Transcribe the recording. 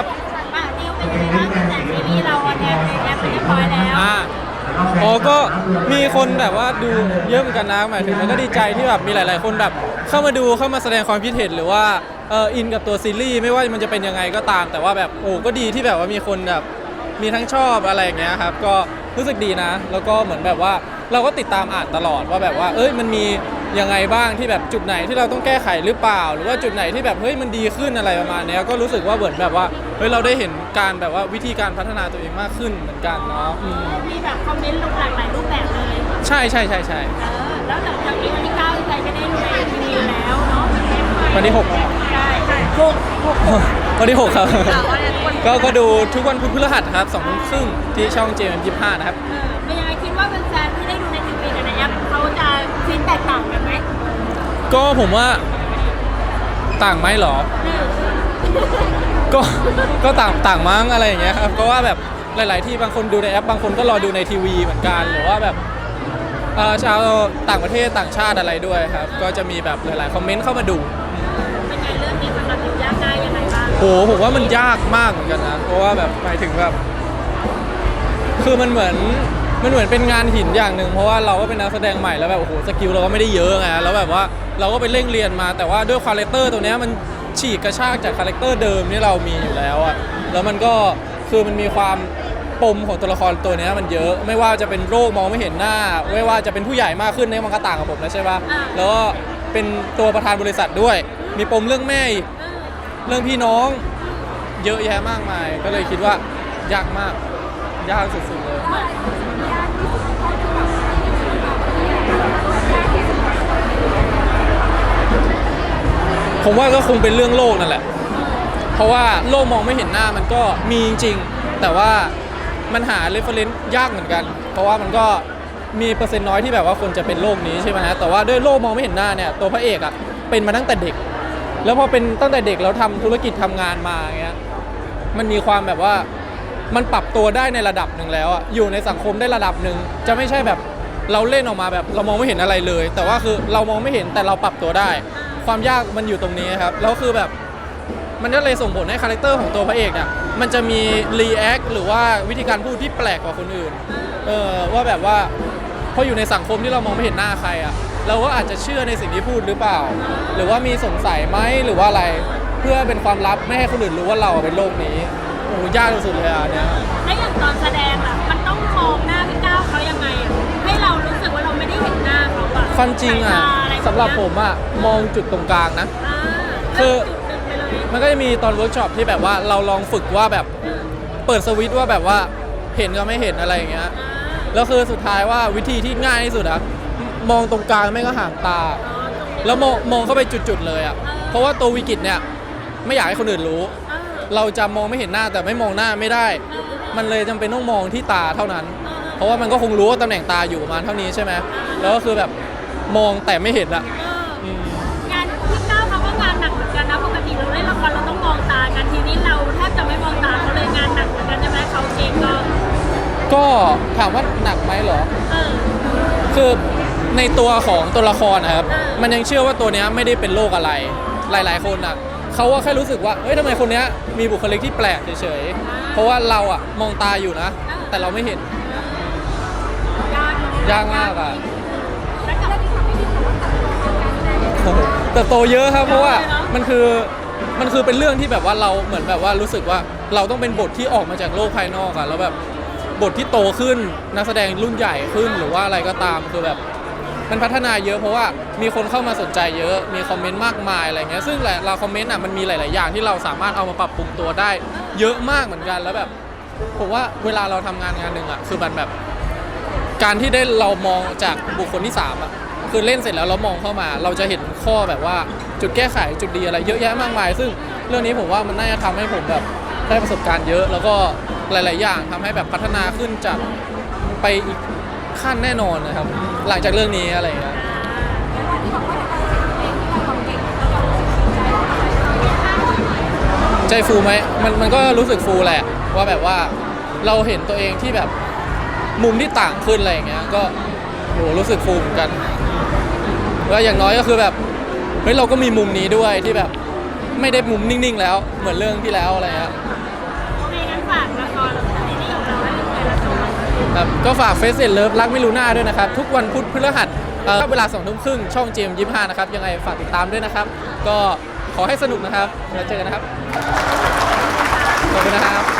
ครับป่านิวเป็นยังไงบ้าแต่ซีรีเราออนแอร์ในแอปเรียบร้อยแล้วอ๋อก็มีคนแบบว่าดูเยอะเหมือนกันนะหมายถึงมันก็ดีใจที่แบบมีหลาย ๆ คนแบบ เข้ามาดูเข้ามาแสดงความคิดเห็นหรือว่าเอออินกับตัวซีรีส์ไม่ว่ามันจะเป็นยังไงก็ตาม แต่ว่าแบบโอ้ก็ดีที่แบบว่ามีคนแบบมีทั้งชอบอะไรอย่างเงี้ยครับก็รู้สึกดีนะ แล้วก็เหมือนแบบว่าเราก็ติดตามอ่านตลอดว่าแบบว่า เอ้ยมันมี ยังไงบ้างที่แบบจุดไหนที่เราต้องแก้ไขหรือเปล่า หรือว่าจุดไหนที่แบบเฮ้ยมันดีขึ้นอะไรประมาณเนี้ยก็รู้สึกว่าเหมือนแบบว่าเฮ้ยเราได้เห็นการแบบว่าวิธีการพัฒนาตัวเองมากขึ้นเหมือนกันเนาะอืมมีแบบคอมเมนต์ลงหลากหลายรูปแบบเลย ใช่ใช่ใช่ใช่เออ แล้วหลังจากนี้วันที่เก้าใจก็ได้ดูในทีวีแล้วเนาะวันที่หกครับใช่ใช่หกหกวันที่หกครับค่ะวันนี้วันก็ก็ดูทุกวันพุธพฤหัสครับสองทุ่มครึ่งที่ช่อง JM25 นะครับ เออเป็นยังไงคิดว่าแฟนๆที่ได้ดูในทีวีกับในแอปเขาจะฟีดแตกต่าง กันไหมก็ผมว่าต่างไหมเหรออืมก็ก็ต่างต่างมั้งอะไรอย่างเงี้ยครับก็ว่าแบบหลาย ๆ ที่บางคนดูในแอป บางคนก็รอดูในทีวีเหมือนกันหรือว่าแบบเอ่อชาวต่างประเทศต่างชาติอะไรด้วยครับ ก็จะมีแบบหลาย ๆ คอมเมนต์เข้ามาดู เป็นไงเรื่องนี้สำหรับยูยากง่ายยังไงบ้างโหผมว่ามันยากมากเหมือนกันนะ เพราะว่าแบบหมายถึงแบบ คือมันเหมือน มันเหมือนเป็นงานหินอย่างหนึ่งเพราะว่าเราก็เป็นนักแสดงใหม่แล้วแบบโอ้โหสกิลเราก็ไม่ได้เยอะไงแล้วแบบว่าเราก็ไปเร่งเรียนมา แต่ว่าด้วยคาแรคเตอร์ตัวเนี้ยมันฉีกกระชากจากคาแรคเตอร์เดิมที่เรามีอยู่แล้วอะแล้วมันก็คือมันมีความปมของตัวละครตัวเนี้ยมันเยอะ ไม่ว่าจะเป็นโรคมองไม่เห็นหน้า ไม่ว่าจะเป็นผู้ใหญ่มากขึ้นเนี่ยมันก็ต่างกับผมแล้วใช่ปะแล้วก็เป็นตัวประธานบริษัทด้วย มีปมเรื่องแม่อีกเออเรื่องพี่น้อง เยอะแยะมากมาย ก็เลยคิดว่ายากมาก ยากสุดๆเลย ผมว่าก็คงเป็นเรื่องโลกนั่นแหละ เพราะว่าโลกมองไม่เห็นหน้ามันก็มีจริงๆ แต่ว่ามันหาเรฟเฟรนซ์ยากเหมือนกัน เพราะว่ามันก็มีเปอร์เซ็นต์น้อยที่แบบว่าคนจะเป็นโรคนี้ใช่ไหมฮะแต่ว่าด้วยโลกมองไม่เห็นหน้าเนี่ยตัวพระเอกอะเป็นมาตั้งแต่เด็ก แล้วพอเป็นตั้งแต่เด็กแล้วทำธุรกิจทำงานมาอย่างเงี้ยมันมีความแบบว่า มันปรับตัวได้ในระดับหนึ่งแล้วอะอยู่ในสังคมได้ระดับหนึ่งจะไม่ใช่แบบเราเล่นออกมาแบบเรามองไม่เห็นอะไรเลย แต่ว่าคือเรามองไม่เห็นแต่เราปรับตัวได้ ความยากมันอยู่ตรงนี้ครับแล้วคือแบบมันก็เลยส่งผลให้คาแรคเตอร์ของตัวพระเอกเนี่ยมันจะมีรีแอคหรือว่าวิธีการพูดที่แปลกกว่าคนอื่นเออว่าแบบว่าพออยู่ในสังคมที่เรามองไม่เห็นหน้าใครอะเราก็อาจจะเชื่อในสิ่งที่พูดหรือเปล่า หรือว่ามีสงสัยไหมหรือว่าอะไรเพื่อเป็นความลับไม่ให้คนอื่นรู้ว่าเราเป็นโรคนี้ โอ้โหยากที่สุดเลยอะเนี่ยแล้วอย่างตอนแสดงล่ะมันต้องมองหน้าพี่ก้าวเขายังไงอะให้เรารู้สึกว่าเราไม่ได้เห็นหน้าเขาอะความจริงอะสายตาไรสำหรับผมอะมองจุดตรงกลางนะ อ่าคือเลือกจุดหนึ่งไปเลยมันก็จะมีตอนเวิร์กช็อปที่แบบว่าเราลองฝึกว่าแบบเปิดสวิตช์ว่าแบบว่าเห็นก็ไม่เห็นอะไรอย่างเงี้ย อ่าแล้วคือสุดท้ายว่าวิธีที่ง่ายที่สุดอะมองตรงกลางไม่ก็ห่างตา อ๋อตรงนี้ แล้วมองมองเข้าไปจุดๆเลยอะอ่าเพราะว่าตัววิกฤตเนี่ยไม่อยากให้คนอื่นรู้อ่า เราจะมองไม่เห็นหน้าแต่ไม่มองหน้าไม่ได้อ่ามันเลยจำเป็นต้องมองที่ตาเท่านั้นอ่าเพราะว่ามันก็คงรู้ว่าตำแหน่งตาอยู่ประมาณเท่านี้ใช่ไหมแล้วก็คือแบบมองแต่ไม่เห็นอะเอออืมงานพี่ก้าวเขาก็งานหนักเหมือนกันนะปกติเราเล่นละครเราต้องมองตากันทีนี้เราแทบจะไม่มองตาเขาเลยงานหนักเหมือนกันใช่ไหมเขาเองก็ก็ถามว่าหนักไหมเหรอเออคือในตัวของตัวละครนะครับอ่ามัมันยังเชื่อว่าตัวเนี้ยไม่ได้เป็นโรคอะไร หลาย ๆ คนอะ เขาว่าแค่รู้สึกว่าเฮ้ยทำไมคนเนี้ยมีบุคลิกที่แปลกเฉยๆ เพราะว่าเราอะมองตาอยู่นะ แต่เราไม่เห็น ยากเนยากมากอะ แล้วกับที่ทำให้ดีเขาตัดตัวการแสดงโอ้โหแต่โตเยอะครับเพราะว่าเยอะเลยเนอะมันคือมันคือเป็นเรื่องที่แบบว่าเราเหมือนแบบว่ารู้สึกว่าเราต้องเป็นบทที่ออกมาจากโลกภายนอกอะแล้วแบบบทที่โตขึ้นนักแสดงรุ่นใหญ่ขึ้นหรือว่าอะไรก็ตามคือแบบ มันพัฒนาเยอะเพราะว่ามีคนเข้ามาสนใจเยอะมีคอมเมนต์มากมายอะไรเงี้ยซึ่งเราคอมเมนต์อะมันมีหลาย ๆ อย่างที่เราสามารถเอามาปรับปรุงตัวได้ เยอะมากเหมือนกันแล้วแบบผมว่าเวลาเราทำงานงานหนึ่งอะคือมันแบบ การที่ได้เรามองจากบุคคลที่สามอะคือเล่นเสร็จแล้วเรามองเข้ามา เราจะเห็นข้อแบบว่าจุดแก้ไขจุดดีอะไรเยอะแยะมากมาย ซึ่งเรื่องนี้ผมว่ามันน่าจะทำให้ผมแบบได้ประสบการณ์เยอะ แล้วก็หลาย ๆ อย่างทำให้แบบพัฒนาขึ้นจากไปอีก ขั้นแน่นอนนะครับ หลังจากเรื่องนี้อะไรอย่างเงี้ยใจฟูไหมมันมันก็รู้สึกฟูแหละ ว่าแบบว่าเราเห็นตัวเองที่แบบมุมที่ต่างขึ้นอะไรอย่างเงี้ยก็โหรู้สึกฟูเหมือนกันว่าอย่างน้อยก็คือแบบเฮ้ยเราก็มีมุมนี้ด้วยที่แบบไม่ได้มุมนิ่งๆ แล้วเหมือนเรื่องที่แล้วอะไรเงี้ย ครับก็ฝากเฟสเซนเลิฟรักไม่รู้หน้าด้วยนะครับ ทุกวันพุธพฤหัสเอ่อเวลาสองทุ่มครึ่งช่องเจมยิ้มห้านะครับ ยังไงฝากติดตามด้วยนะครับ ก็ขอให้สนุกนะครับแล้วเจอกันนะครับ ขอบคุณนะครับ